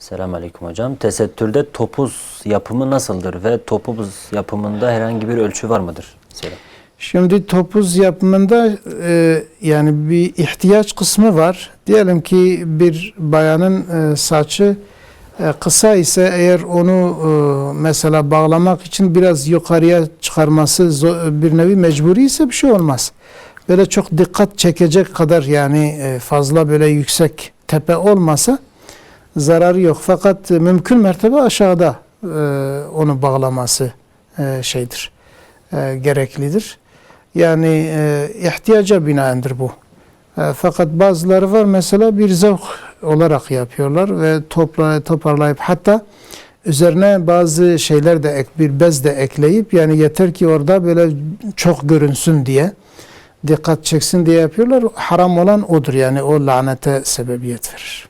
Selamun Aleyküm hocam. Tesettürde topuz yapımı nasıldır ve topuz yapımında herhangi bir ölçü var mıdır? Selam. Şimdi topuz yapımında e, yani bir ihtiyaç kısmı var. Diyelim ki bir bayanın e, saçı e, kısa ise eğer onu e, mesela bağlamak için biraz yukarıya çıkarması bir nevi mecburi ise bir şey olmaz. Böyle çok dikkat çekecek kadar yani e, fazla böyle yüksek tepe olmasa zararı yok. Fakat e, mümkün mertebe aşağıda e, onu bağlaması e, şeydir, gereklidir. Yani ihtiyaca binaendir bu. Fakat bazıları var mesela bir zevk olarak yapıyorlar ve topla, toparlayıp hatta üzerine bazı şeyler de ek, bir bez de ekleyip yani yeter ki orada böyle çok görünsün diye dikkat çeksin diye yapıyorlar. Haram olan odur yani o lanete sebebiyet verir.